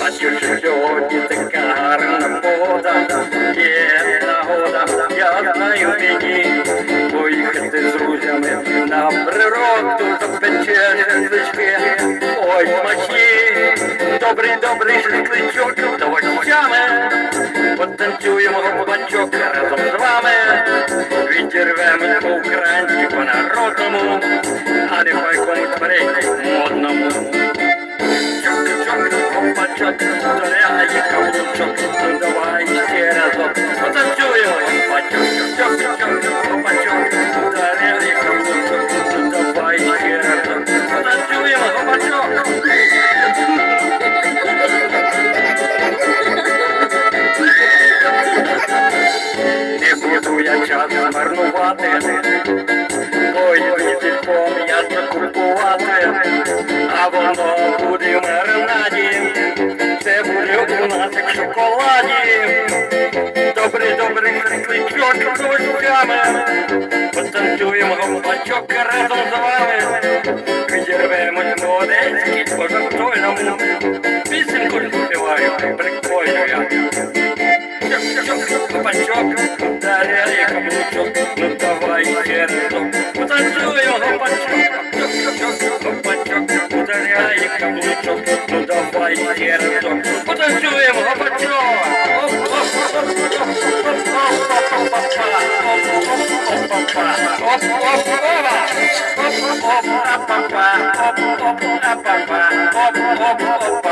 Бачу, що сьогодні така гарна є нагода, я знаю мені, поїхати з друзями на природу до печернички. Ой, смачні, добрий, добрий шашличок, до очами, потанцюємо гопачок разом з вами, відірвемо по-українськи, Müzik закупувати, а воно буде в маринаді, це буде у нас як шоколаді. Добрий, добрий шашличок з очками, потанцюємо гопачок разом з вами, відірвемось молодецький по застойному, пісеньку співаю, прикольно я. Гопачок, даряє каблучок, чоловічок, ну давай, діток, потанцюємо, гопачо! Оп-оп-оп-па!